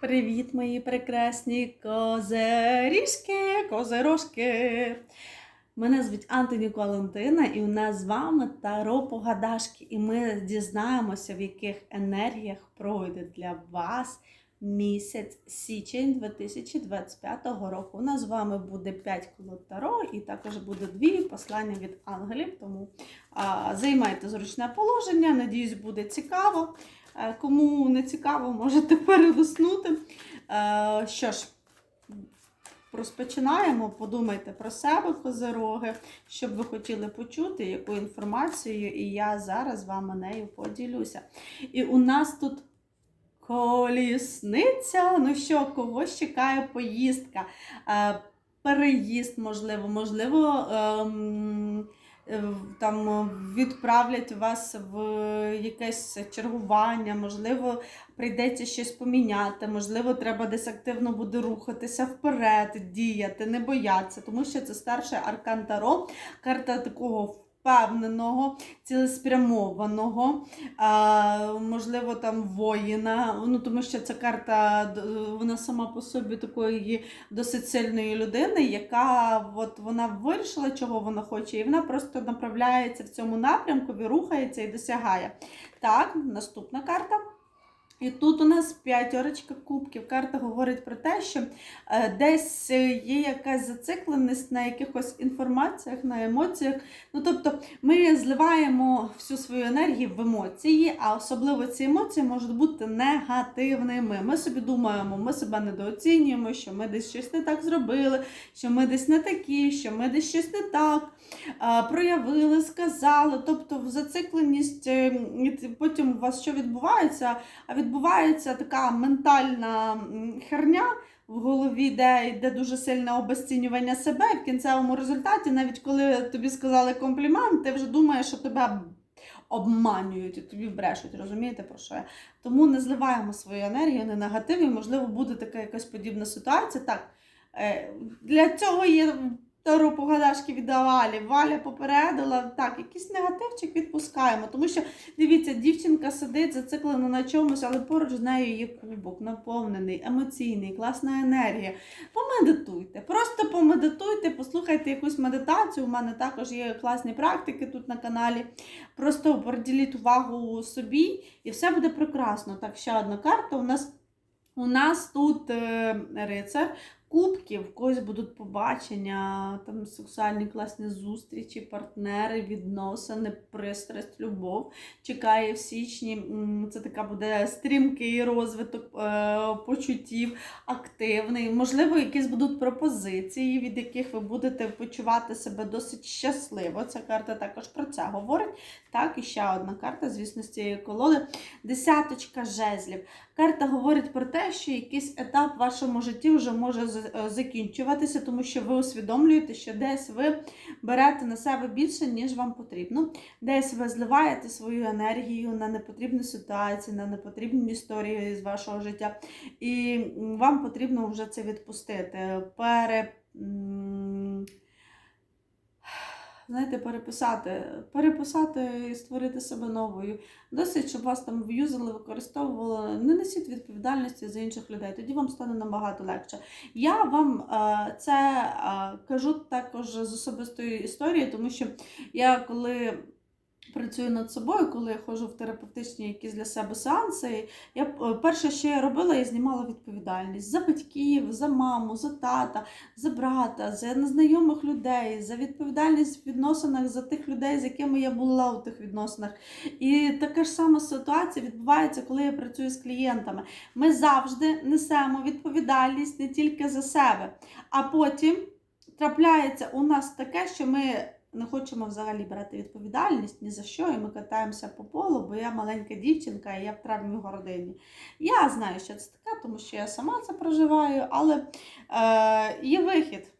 Привіт, мої прекрасні козиріжки, козирожки. Мене звуть Антоні Валентина, і у нас з вами Таро Погадашки. І ми дізнаємося, в яких енергіях пройде для вас місяць січень 2025 року. У нас з вами буде 5 колод Таро, і також буде дві послання від ангелів. Тому а, займайте зручне положення. Надіюсь, буде цікаво. Е, Кому не цікаво, можете перелиснути. Е, Що ж, розпочинаємо. Подумайте про себе, козироги, що б ви хотіли почути, яку інформацію, і я зараз з вами нею поділюся. І у нас тут колісниця. Ну що, когось чекає поїздка, Е, переїзд, можливо, можливо. Е, Там відправлять вас в якесь чергування, можливо, прийдеться щось поміняти, можливо, треба десь активно буде рухатися вперед, діяти, не боятися, тому що це старший аркан Таро, карта такого впевненого, цілеспрямованого, можливо, там воїна. Ну, тому що ця карта вона сама по собі такої досить сильної людини, яка от вона вирішила, чого вона хоче, і вона просто направляється в цьому напрямку, рухається і досягає. Так, наступна карта. І тут у нас п'ятерочка кубків. Карта говорить про те, що е, десь е, є якась зацикленість на якихось інформаціях, на емоціях. Ну, тобто ми зливаємо всю свою енергію в емоції, а особливо ці емоції можуть бути негативними. Ми собі думаємо, ми себе недооцінюємо, що ми десь щось не так зробили, що ми десь не такі, що ми десь щось не так проявили, сказали. Тобто в зацикленість, е, потім у вас що відбувається? А відбувається така ментальна херня. В голові, де йде дуже сильне обесцінювання себе, і в кінцевому результаті, навіть коли тобі сказали комплімент, ти вже думаєш, що тебе обманюють і тобі брешуть, розумієте про що я? Тому не зливаємо свою енергію на негатив, і можливо буде така якась подібна ситуація. Так, е, для цього є Таро погадашки від Валі. Валя попередила, так, якийсь негативчик відпускаємо. Тому що, дивіться, дівчинка сидить зациклена на чомусь, але поруч з нею є кубок, наповнений, емоційний, класна енергія. Помедитуйте, просто помедитуйте, послухайте якусь медитацію. У мене також є класні практики тут на каналі. Просто приділіть увагу собі, і все буде прекрасно. Так, ще одна карта. У нас, у нас тут е, рицар. Кубків, в когось будуть побачення, там сексуальні класні зустрічі, партнери, відносини, пристрасть, любов. Чекає в січні. Це така буде стрімкий розвиток е, почуттів, активний. Можливо, якісь будуть пропозиції, від яких ви будете почувати себе досить щасливо. Ця карта також про це говорить. Так, і ще одна карта, звісно, з цієї колоди. Десяточка жезлів. Карта говорить про те, що якийсь етап в вашому житті вже може закінчуватися, тому що ви усвідомлюєте, що десь ви берете на себе більше, ніж вам потрібно. Десь ви зливаєте свою енергію на непотрібні ситуації, на непотрібні історії з вашого життя. І вам потрібно вже це відпустити. Пере... Знаєте, переписати, переписати і створити себе новою. Досить, щоб вас там в'юзали, використовували. Не несіть відповідальності за інших людей, тоді вам стане набагато легше. Я вам е, це е, кажу також з особистої історії, тому що я коли. Працюю над собою, коли я ходжу в терапевтичні якісь для себе сеанси. Я е, перше, що я робила, я знімала відповідальність за батьків, за маму, за тата, за брата, за незнайомих людей, за відповідальність в відносинах за тих людей, з якими я була у тих відносинах. І така ж сама ситуація відбувається, коли я працюю з клієнтами. Ми завжди несемо відповідальність не тільки за себе, а потім трапляється у нас таке, що ми. Не хочемо взагалі брати відповідальність ні за що, і ми катаємося по полу, бо я маленька дівчинка і я в травмі городині. Я знаю, що це таке, тому що я сама це проживаю, але е, є вихід.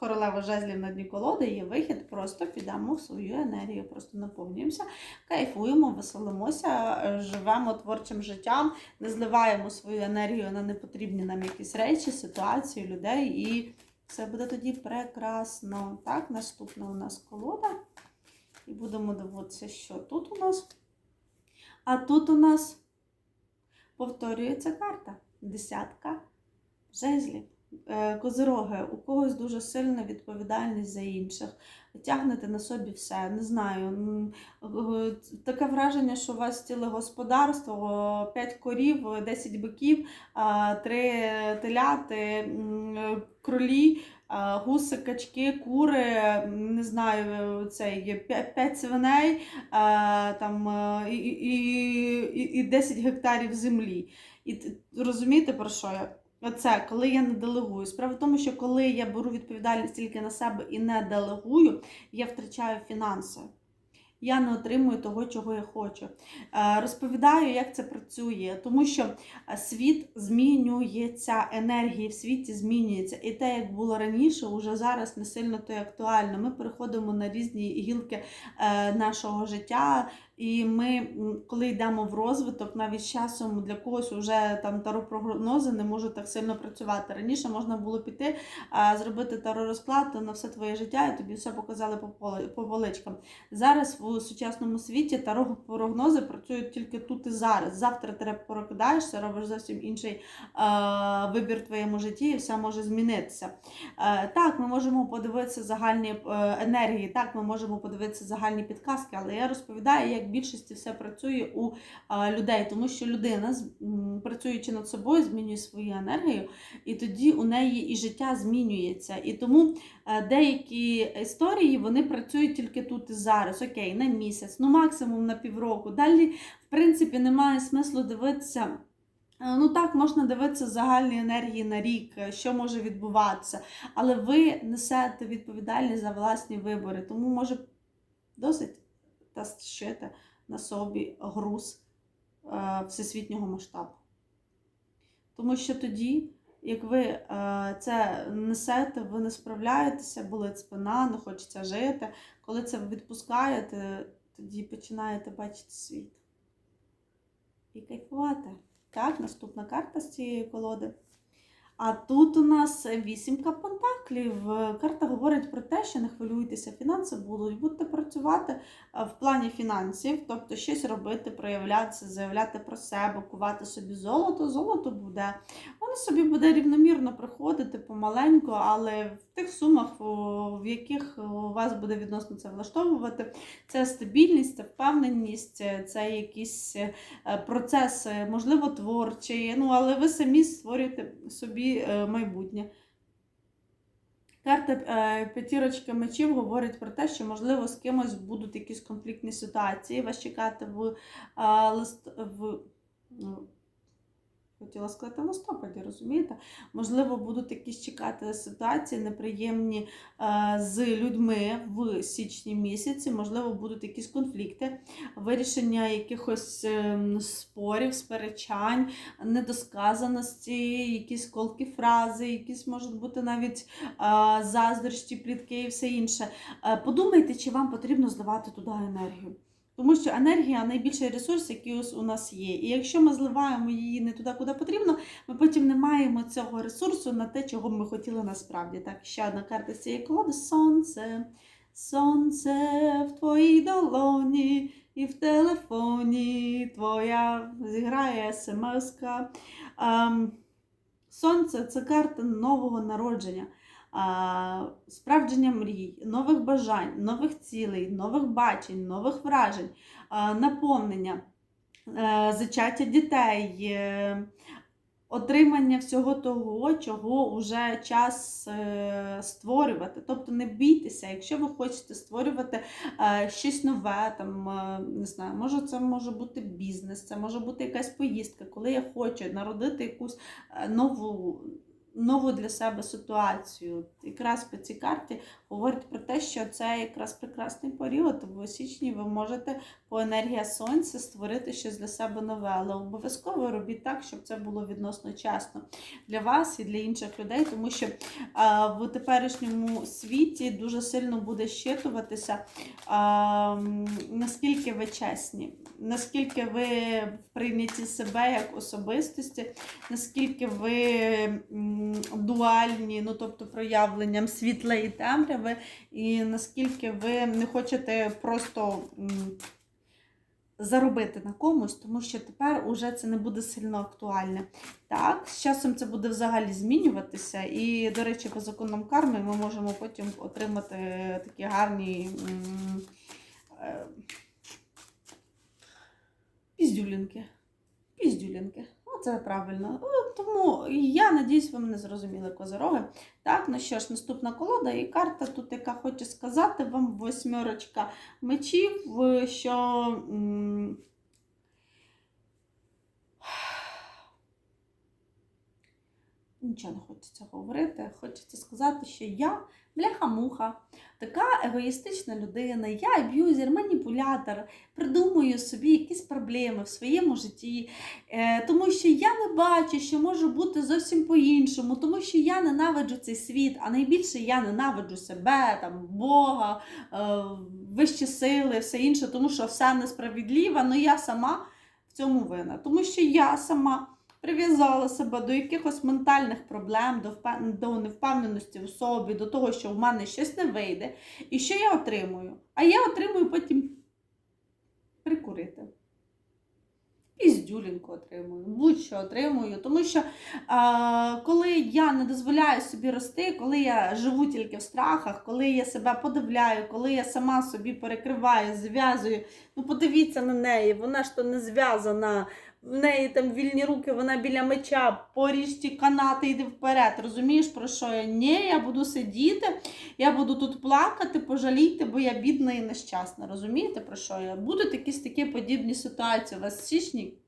Королева жезлів на дні колоди є вихід, просто підемо в свою енергію, просто наповнюємося, кайфуємо, веселимося, е, живемо творчим життям, не зливаємо свою енергію на непотрібні нам якісь речі, ситуації, людей, і все буде тоді прекрасно. Так, наступна у нас колода. І будемо дивитися, що тут у нас. А тут у нас повторюється карта. десятка жезлів. Е, Козироги, у когось дуже сильна відповідальність за інших. Тягнете на собі все, не знаю. е, Таке враження, що у вас ціле господарство, 5 корів, 10 биків, 3 теляти, кролі, гуси, качки, кури, не знаю, цей 5 свиней, там, е, і, і, і 10 гектарів землі. І розумієте про що я? Оце, коли я не делегую. Справа в тому, що коли я беру відповідальність тільки на себе і не делегую, я втрачаю фінанси. Я не отримую того, чого я хочу. Е, Розповідаю, як це працює, тому що е, світ змінюється, енергії в світі змінюється. І те, як було раніше, уже зараз не сильно то актуально. Ми переходимо на різні гілки е, нашого життя. І ми, коли йдемо в розвиток, навіть з часом для когось вже там таро-прогнози не можуть так сильно працювати. Раніше можна було піти, а, зробити таро-розклад на все твоє життя, і тобі все показали по поличкам. Зараз в сучасному світі таро-прогнози працюють тільки тут і зараз. Завтра ти прокидаєшся, робиш зовсім інший вибір в твоєму житті, і все може змінитися. Е, так, ми можемо подивитися загальні е, енергії, так, ми можемо подивитися загальні підказки, але я розповідаю, як в більшості все працює у людей, тому що людина, працюючи над собою, змінює свою енергію, і тоді у неї і життя змінюється. І тому е, деякі історії вони працюють тільки тут і зараз. Окей, на місяць, ну максимум на півроку. Далі, в принципі, немає смислу дивитися. Е, Ну так, можна дивитися загальні енергії на рік, е, що може відбуватися, але ви несете відповідальність за власні вибори, тому може досить тащити на собі груз е, всесвітнього масштабу. Тому що тоді, як ви е, це несете, ви не справляєтеся, болить спина, не хочеться жити. Коли це відпускаєте, тоді починаєте бачити світ і кайфувати. Так, наступна карта з цієї колоди. А тут у нас вісімка пентаклів. Карта говорить про те, що не хвилюйтеся, фінанси будуть, будете працювати в плані фінансів, тобто щось робити, проявлятися, заявляти про себе, кувати собі золото. Золото буде. Воно собі буде рівномірно приходити помаленьку, але в тих сумах, в яких у вас буде відносно це влаштовувати. Це стабільність, це впевненість, це якісь е, процеси, можливо, творчі, ну, але ви самі створюєте собі е, майбутнє. Карта п'ятірочки мечів говорить про те, що, можливо, з кимось будуть якісь конфліктні ситуації. Вас чекати в, е, лист, в ну, хотіла сказати в листопаді, розумієте? Можливо, будуть якісь чекати ситуації неприємні е, з людьми в січні місяці, можливо, будуть якісь конфлікти, вирішення якихось ем, спорів, сперечань, недосказаності, якісь колкі фрази, якісь можуть бути навіть е, заздрощі, плітки і все інше. Е, Подумайте, чи вам потрібно здавати туди енергію. Тому що енергія найбільший ресурс, який у нас є. І якщо ми зливаємо її не туди, куди потрібно, ми потім не маємо цього ресурсу на те, чого б ми хотіли насправді. Так, ще одна карта з цієї колоди сонце. Сонце в твоїй долоні і в телефоні твоя зіграє смс-ка. Ем, Сонце це карта нового народження, справдження мрій, нових бажань, нових цілей, нових бачень, нових вражень, наповнення, е, зачаття дітей, е, отримання всього того, чого вже час е, створювати. Тобто не бійтеся, якщо ви хочете створювати щось нове, там, не знаю, може це може бути бізнес, це може бути якась поїздка, коли я хочу народити якусь нову. Нову для себе ситуацію. Якраз по цій карті говорить про те, що це якраз прекрасний період. В січні ви можете по енергії сонця створити щось для себе нове, але обов'язково робіть так, щоб це було відносно чесно для вас і для інших людей, тому що в теперішньому світі дуже сильно буде щитуватися, наскільки ви чесні, наскільки ви в прийнятті себе як особистості, наскільки ви дуальні, ну тобто проявленням світла і темряви, і наскільки ви не хочете просто. заробити на комусь, тому що тепер уже це не буде сильно актуальне. Так, з часом це буде взагалі змінюватися. І, до речі, по законам карми ми можемо потім отримати такі гарні е, піздюлінки. Піздюлінки. Оце правильно. Ну, Тому я надіюсь, ви мене зрозуміли, козороги. Так, ну що ж, наступна колода і карта тут, яка хоче сказати вам восьмерочка мечів, е, що. Нічого не хочеться говорити. Хочеться сказати, що я бляха-муха, така егоїстична людина, я аб'юзер, маніпулятор, придумую собі якісь проблеми в своєму житті, е, тому що я не бачу, що може бути зовсім по-іншому, тому що я ненавиджу цей світ, а найбільше я ненавиджу себе, там, Бога, е, вищі сили, все інше, тому що все несправедливо, але я сама в цьому вина. Тому що я сама прив'язала себе до якихось ментальних проблем, до, до невпевненості в собі, до того, що в мене щось не вийде. І що я отримую? А я отримую потім прикурити. Піздюлінку отримую, будь-що отримую. Тому що а, коли я не дозволяю собі рости, коли я живу тільки в страхах, коли я себе подивляю, коли я сама собі перекриваю, зв'язую, ну подивіться на неї, вона ж то не зв'язана. В неї там вільні руки, вона біля меча, поріж ті канати, йди вперед. Розумієш, про що я? Ні, я буду сидіти, я буду тут плакати, пожалійте, бо я бідна і нещасна. Розумієте, про що я? Будуть якісь такі подібні ситуації у вас в січні.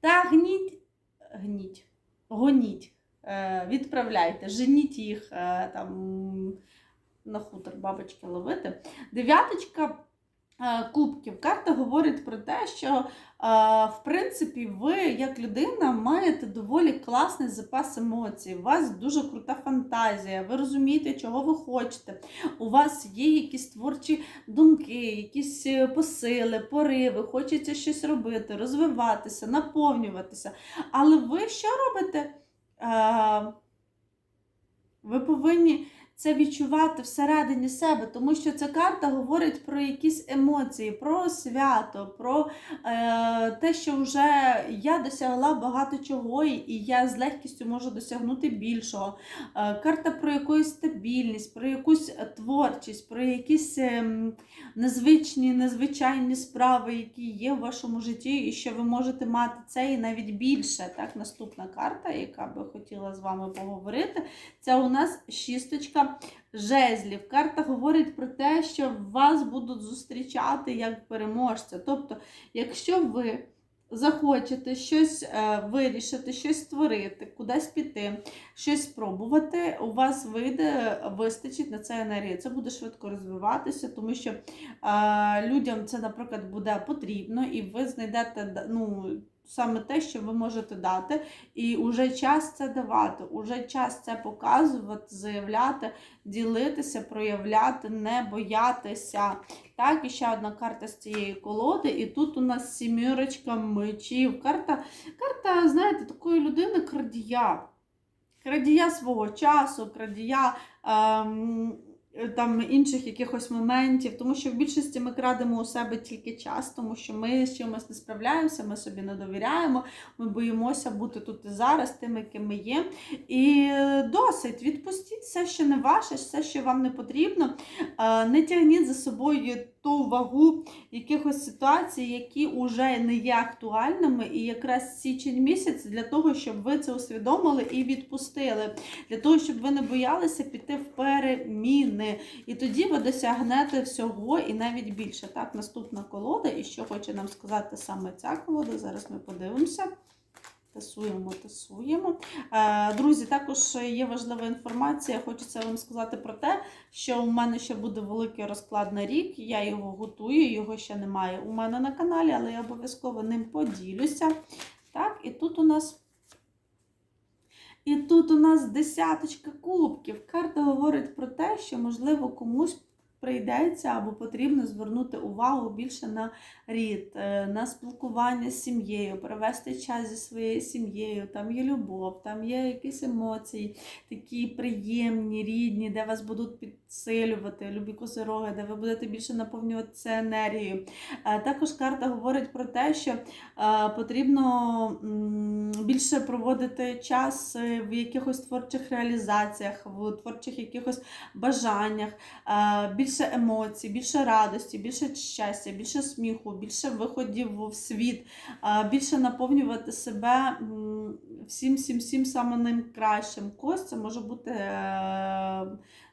Та гніть, гніть, гоніть, е, відправляйте, женіть їх е, там на хутор бабочки ловити. Дев'яточка. Е, Кубків. Карта говорить про те, що е, в принципі ви, як людина, маєте доволі класний запас емоцій. У вас дуже крута фантазія, ви розумієте, чого ви хочете. У вас є якісь творчі думки, якісь е, посили, пориви, хочеться щось робити, розвиватися, наповнюватися. Але ви що робите? Ви повинні це відчувати всередині себе, тому що ця карта говорить про якісь емоції, про свято, про е, те, що вже я досягла багато чого, і я з легкістю можу досягнути більшого. Е, карта про якусь стабільність, про якусь е, творчість, про якісь ем, незвичні, незвичайні справи, які є в вашому житті, і що ви можете мати це і навіть більше. Так, наступна карта, яка би хотіла з вами поговорити, це у нас шісточка жезлів. Карта говорить про те, що вас будуть зустрічати як переможця. Тобто, якщо ви захочете щось е, вирішити, щось створити, кудись піти, щось спробувати, у вас вийде, вистачить на це енергії. Це буде швидко розвиватися, тому що е, людям це, наприклад, буде потрібно, і ви знайдете ну, саме те, що ви можете дати, і уже час це давати, уже час це показувати, заявляти, ділитися, проявляти, не боятися. Так, і ще одна карта з цієї колоди, і тут у нас сімірочка мечів. Карта, карта, знаєте, такої людини крадія. Крадія свого часу, крадія ем, там інших якихось моментів, тому що в більшості ми крадемо у себе тільки час, тому що ми з чимось не справляємося, ми собі не довіряємо, ми боїмося бути тут і зараз, тими, ким ми є. І досить, відпустіть все, що не ваше, все, що вам не потрібно. Е, Не тягніть за собою ту вагу якихось ситуацій, які вже не є актуальними. І якраз січень місяць для того, щоб ви це усвідомили і відпустили, для того, щоб ви не боялися піти в переміни. І тоді ви досягнете всього і навіть більше. Так, наступна колода, і що хоче нам сказати саме ця колода, зараз ми подивимося. Тасуємо, тасуємо. Е, Друзі, також є важлива інформація. Хочеться вам сказати про те, що у мене ще буде великий розклад на рік. Я його готую, його ще немає у мене на каналі, але я обов'язково ним поділюся. Так, і тут у нас. І тут у нас десяточка кубків. Карта говорить про те, що, можливо, комусь прийдеться або потрібно звернути увагу більше на рід, е, на спілкування з сім'єю, провести час зі своєю сім'єю. Там є любов, там є якісь емоції, такі приємні, рідні, де вас будуть підсилювати, любі козироги, де ви будете більше наповнюватися енергією. Е, Також карта говорить про те, що е, потрібно більше проводити час е, в якихось творчих реалізаціях, в творчих якихось бажаннях, більше емоцій, більше радості, більше щастя, більше сміху, більше виходів в світ, більше наповнювати себе всім, всім, всім саме найкращим. Кость це може бути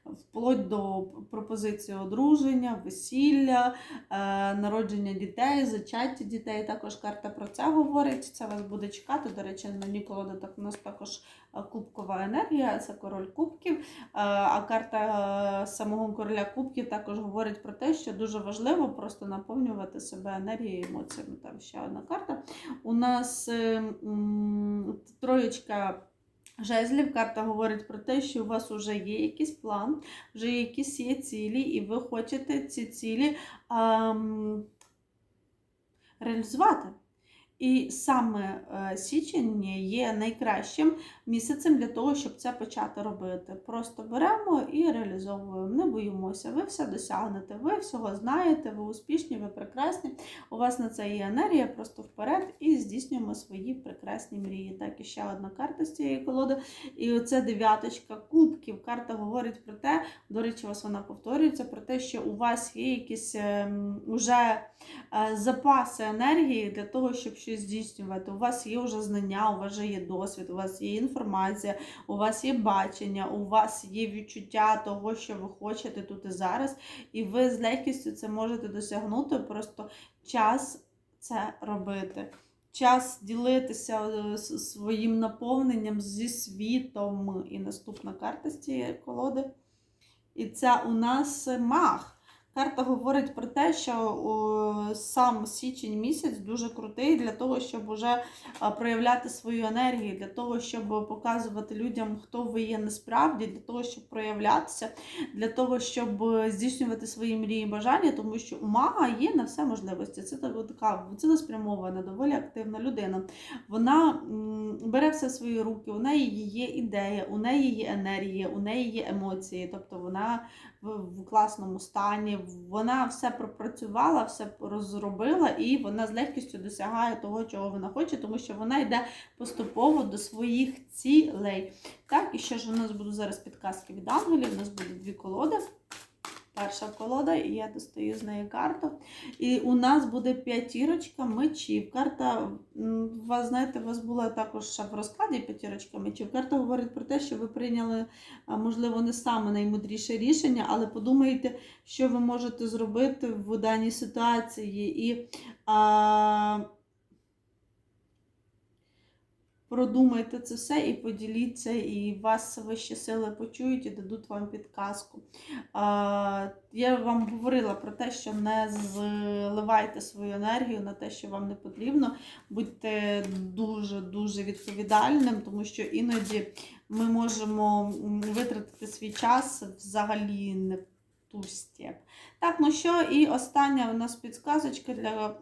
вплоть до пропозиції одруження, весілля, е, народження дітей, зачаття дітей. Також карта про це говорить. Це вас буде чекати. До речі, на Ніколода так у нас також е, кубкова енергія, це король кубків. Е, А карта самого короля кубків також говорить про те, що дуже важливо просто наповнювати себе енергією і емоціями. Там ще одна карта. У нас троєчка. Жезлів карта говорить про те, що у вас вже є якийсь план, вже якісь є цілі, і ви хочете ці цілі ам, реалізувати. І саме е, січень є найкращим місяцем для того, щоб це почати робити. Просто беремо і реалізовуємо, не боїмося. Ви все досягнете, ви всього знаєте, ви успішні, ви прекрасні. У вас на це є енергія, просто вперед і здійснюємо свої прекрасні мрії. Так, і ще одна карта з цієї колоди. І оце дев'яточка кубків. Карта говорить про те, до речі, вас вона повторюється, про те, що у вас є якісь ем, уже е, запаси енергії для того, щоб щось здійснювати. У вас є вже знання, у вас вже є досвід, у вас є інформація, у вас є бачення, у вас є відчуття того, що ви хочете тут і зараз, і ви з легкістю це можете досягнути. Просто час це робити. Час ділитися е, своїм наповненням зі світом. І наступна карта з цієї колоди. І це у нас маг. Карта говорить про те, що сам січень місяць дуже крутий для того, щоб уже проявляти свою енергію, для того, щоб показувати людям, хто ви є насправді, для того, щоб проявлятися, для того, щоб здійснювати свої мрії і бажання, тому що у мага є на все можливості. Це так- така цілеспрямована, доволі активна людина. Вона бере все в свої руки, у неї є ідея, у неї є енергія, у неї є емоції, тобто вона в, класному стані, вона все пропрацювала, все розробила, і вона з легкістю досягає того, чого вона хоче, тому що вона йде поступово до своїх цілей. Так, і ще ж у нас будуть зараз підказки від ангелів? У нас будуть дві колоди. Перша колода, і я достаю з неї карту. І у нас буде п'ятірочка мечів. Карта, вас знаєте, у вас була також в розкладі п'ятірочка мечів. Карта говорить про те, що ви прийняли, можливо, не саме наймудріше рішення, але подумайте, що ви можете зробити в даній ситуації. І а, продумайте це все і поділіться, і вас вищі сили почують і дадуть вам підказку. Я вам говорила про те, що не зливайте свою енергію на те, що вам не потрібно. Будьте дуже-дуже відповідальним, тому що іноді ми можемо витратити свій час взагалі не ту. Так, ну що, і остання у нас підсказочка для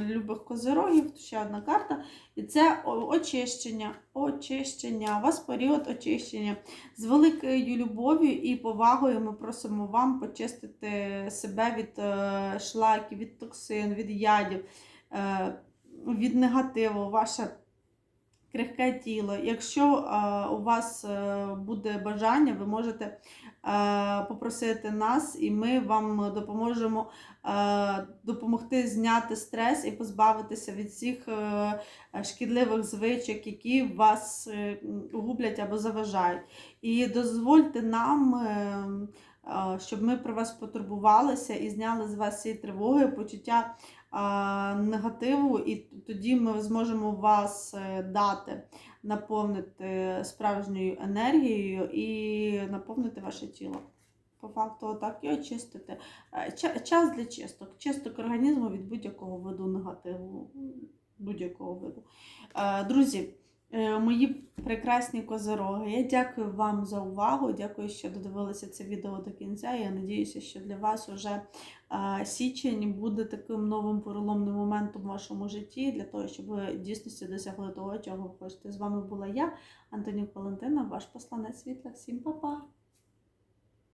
любих козирогів, ще одна карта. І це очищення. Очищення. У вас період очищення. З великою любов'ю і повагою ми просимо вам почистити себе від е, шлаків, від токсин, від ядів, е, від негативу, ваше крихке тіло. Якщо е, у вас е, буде бажання, ви можете е, попросити нас, і ми вам допоможемо допомогти зняти стрес і позбавитися від всіх шкідливих звичок, які вас гублять або заважають. І дозвольте нам. Щоб ми про вас потурбувалися і зняли з вас всі тривоги, почуття негативу, і тоді ми зможемо вас е, дати, наповнити справжньою енергією і наповнити ваше тіло. По факту, отак, і очистити. Е, Час для чисток. Чисток організму від будь-якого виду негативу. Будь-якого виду. Е, Друзі, Мої прекрасні козороги, я дякую вам за увагу. Дякую, що додивилися це відео до кінця. Я надіюся, що для вас вже е, січень буде таким новим переломним моментом в вашому житті, для того, щоб ви дійсно досягли того, чого хочете. З вами була я, Антонік Валентина, ваш посланець світла. Всім па-па!